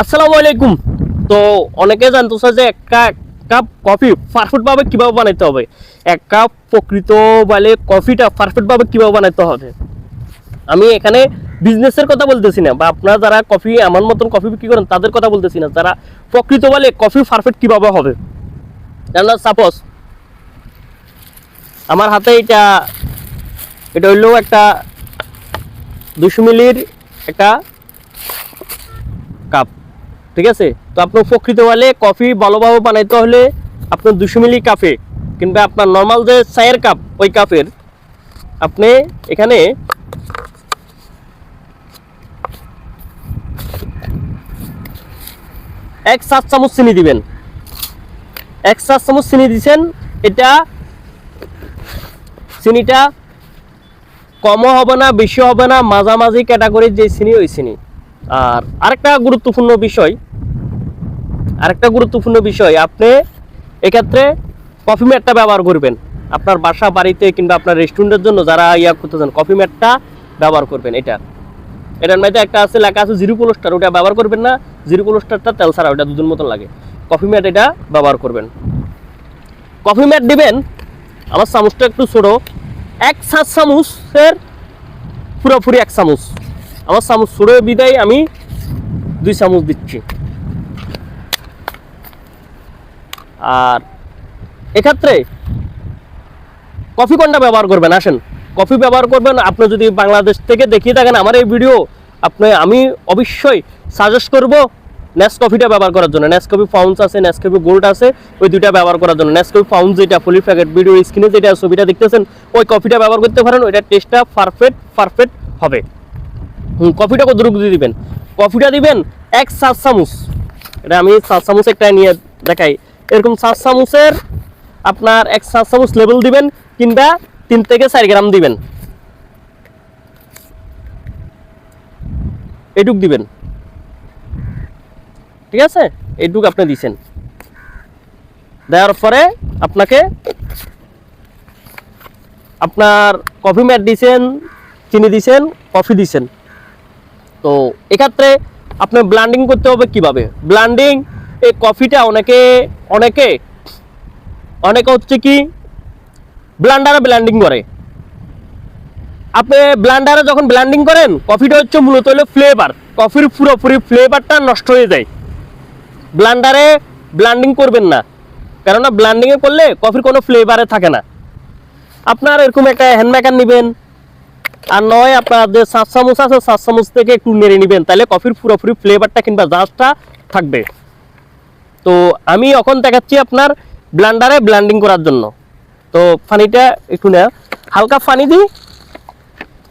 আসসালামু আলাইকুম। তো অনেকে জানতো যে এক কাপ কফি পারফেক্ট ভাবে কীভাবে বানাইতে হবে? এক কাপ প্রকৃত বলে কফিটা পারফেক্ট ভাবে কীভাবে বানাইতে হবে? আমি এখানে বিজনেসের কথা বলতেছি না, বা আপনারা যারা কফি আমার মতন কফি বিক্রি করেন, তাদের কথা বলতেছি না, যারা প্রকৃত বলে কফি পারফেক্ট কীভাবে হবে? কেননা সাপোজ আমার হাতে এটা এটা হইল একটা দুশো মিলির একটা কাপ ঠিক আছে? তো আপনার প্রকৃত বলে কফি ভালোভাবে বানাইতে হলে আপনার দুশো মিলি কাপে কিংবা আপনার নর্মাল যে চায়ের কাপ ওই কাপের আপনি এখানে এক সাত চামচ চিনি দিবেন। এক সাত চামচ চিনি দিছেন, এটা চিনিটা কমও হবে না বেশি হবে না, মাঝামাঝি ক্যাটাগরির যে চিনি, ওই চিনি। আর আরেকটা গুরুত্বপূর্ণ বিষয়, আরেকটা গুরুত্বপূর্ণ বিষয়, আপনি এক্ষেত্রে কফি ম্যাটটা ব্যবহার করবেন। আপনার বাসা, বাড়িতে কিংবা আপনার রেস্টুরেন্টের জন্য যারা ইয়া করতে চান কফি ম্যাটটা ব্যবহার করবেন এটা। এটার মধ্যে একটা আছে, লেখা আছে জিরো কোলোস্টার ওটা ব্যবহার করবেন না, জিরো কোলোস্টারটা তেল ছাড়া, ওটা দুজন মতন লাগে। কফি ম্যাট এটা ব্যবহার করবেন। কফি ম্যাট দিবেন, আমার চামচটা একটু ছোটো, এক সাত চামচের পুরোপুরি এক চামচ। আমার চামচ ছোটো বিদায় আমি দুই চামচ দিচ্ছি। আর এক্ষেত্রে কফি কোনটা ব্যবহার করবেন? আসেন, কফি ব্যবহার করবেন। আপনি যদি বাংলাদেশ থেকে দেখিয়ে থাকেন আমার এই ভিডিও, আপনি, আমি অবশ্যই সাজেস্ট করব কফিটা ব্যবহার করার জন্য। নেস কফি ফাউন্স আছে কফি গোল্ড আছে, ওই দুইটা ব্যবহার করার জন্য। কফি ফাউন্স যেটা, ফুলি প্যাকেট ভিডিও স্ক্রিনে যেটা ছবিটা দেখতেছেন, ওই কফিটা ব্যবহার করতে পারেন। ওইটা টেস্টটা পারফেক্ট পারফেক্ট হবে। হুম, কফিটা কত রূপ দিবেন? কফিটা দিবেন এক সাত চামচ। এটা আমি সাত চামচ একটা নিয়ে দেখাই। এরকম সাত চামচের আপনার এক সাত চামচ লেবেল দিবেন কিংবা তিন থেকে চার গ্রাম দিবেন। এটুক দিবেন। ঠিক আছে? এটুক আপনি দিছেন। দেওয়ার পরে আপনাকে আপনার কফি ম্যাট দিছেন চিনি দিছেন কফি দিছেন। তো এক্ষেত্রে আপনার ব্লান্ডিং করতে হবে কীভাবে? ব্লান্ডিং এই কফিটা অনেকে অনেকে অনেকে হচ্ছে কি ব্লান্ডারে ব্ল্যান্ডিং করে। আপনি ব্লান্ডারে যখন ব্ল্যান্ডিং করেন কফিটা হচ্ছে মূলত হলো ফ্লেভার কফির পুরোপুরি ফ্লেভারটা নষ্ট হয়ে যায়। ব্লান্ডারে ব্লান্ডিং করবেন না। কেননা ব্লান্ডিংয়ে করলে কফির কোনো ফ্লেভারে থাকে না। আপনার এরকম একটা হ্যান্ড মেকার নেবেন। আর নয় আপনার যে সাত চামচ আছে সাত চামচ থেকে একটু নেড়ে নেবেন। তাহলে কফির পুরোপুরি ফ্লেভারটা কিংবা জাজটা থাকবে। তো আমি এখন দেখাচ্ছি আপনার ব্লান্ডারে ব্লান্ডিং করার জন্য। তো পানিটা একটু না হালকা পানি দিই।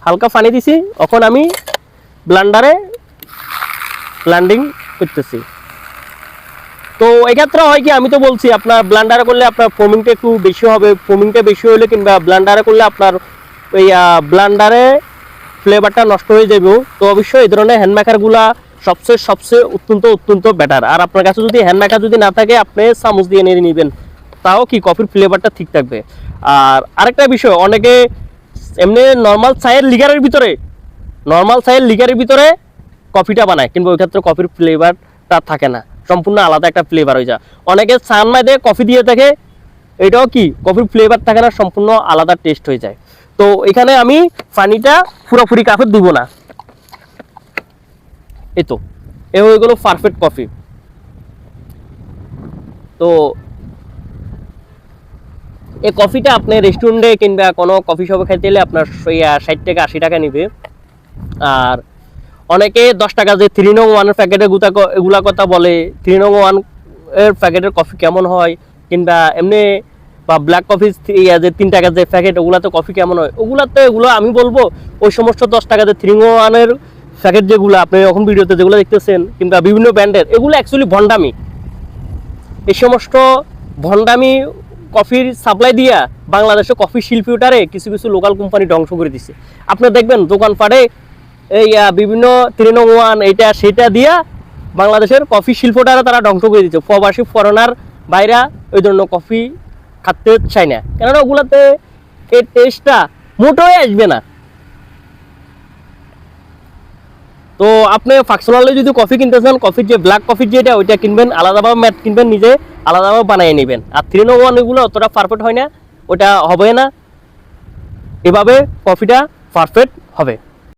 হালকা পানি দিছি। এখন আমি ব্লান্ডারে ব্লান্ডিং করতেছি। তো এক্ষেত্রে হয় কি, আমি তো বলছি, আপনার ব্লান্ডারে করলে আপনার ফোমিংটা একটু বেশি হবে। ফোমিংটা বেশি হলে কিংবা ব্লান্ডারে করলে আপনার ওই ব্লান্ডারে ফ্লেভারটা নষ্ট হয়ে যাবে তো অবশ্যই এই ধরনের হ্যান্ড মেকারগুলা সবচেয়ে সবচেয়ে অত্যন্ত অত্যন্ত বেটার আর আপনার কাছে যদি হ্যান্ড মেকার যদি না থাকে, আপনি চামচ দিয়ে নিয়ে নেবেন। তাও কি কফির ফ্লেভারটা ঠিক থাকবে? আর আরেকটা বিষয়, অনেকে এমনি নর্মাল চায়ের লিগারের ভিতরে নর্মাল চায়ের লিগারের ভিতরে কফিটা বানায়, কিন্তু ওই ক্ষেত্রে কফির ফ্লেভারটা থাকে না। সম্পূর্ণ আলাদা একটা ফ্লেভার হয়ে যায়। অনেকে চান দিয়ে কফি দিয়ে থাকে, এটাও কি? কফির ফ্লেভার থাকে না, সম্পূর্ণ আলাদা টেস্ট হয়ে যায়। তো এখানে আমি পানিটা পুরোপুরি কাপে দিব না। এই তো, এ হয়ে গেল পারফেক্ট কফি তো এই কফিটা আপনি রেস্টুরেন্টে কিংবা কোনো কফি শপে খাইতে গেলে আপনার ষাট থেকে আশি টাকা নিবে। আর অনেকে দশ টাকা যে থ্রি নং ওয়ানের প্যাকেটের গুতা এগুলা কথা বলে থ্রি নং ওয়ানের প্যাকেটের কফি কেমন হয়, কিংবা এমনি বা ব্ল্যাক কফি যে তিন টাকার যে প্যাকেট ওগুলাতে কফি কেমন হয়? ওগুলাতে এগুলো আমি বলব, ওই সমস্ত দশ টাকা যে থ্রি ওয়ানের প্যাকেট যেগুলো আপনি এখন ভিডিওতে যেগুলো দেখতেছেন, কিংবা বিভিন্ন ব্র্যান্ডের, এগুলো অ্যাকচুয়ালি ভণ্ডামি। এই সমস্ত ভণ্ডামি কফির সাপ্লাই দিয়া বাংলাদেশে কফি শিল্পীটারে কিছু কিছু লোকাল কোম্পানি ধ্বংস করে দিছে। আপনি দেখবেন, দোকানপাটে এই বিভিন্ন তৃণ ওয়ান এইটা সেটা দিয়া বাংলাদেশের কফি শিল্পটারে তারা ধ্বংস করে দিচ্ছে প্রবাসী ফরেনার বাইরা ওই ধরনের কফি খাতে চায় না। কেননা ওগুলাতে এই টেস্টটা মোটেই আসবে না। তো আপনি ফাংশনালি যদি কফি কিনতে চান কফির যে ব্ল্যাক কফির যেটা, ওইটা কিনবেন, আলাদাভাবে ম্যাট কিনবেন, নিজে আলাদাভাবে বানিয়ে নেবেন। আর থ্রি নো ওয়ান এগুলো অতটা পারফেক্ট হয় না, ওটা হবে না। এভাবে কফিটা পারফেক্ট হবে।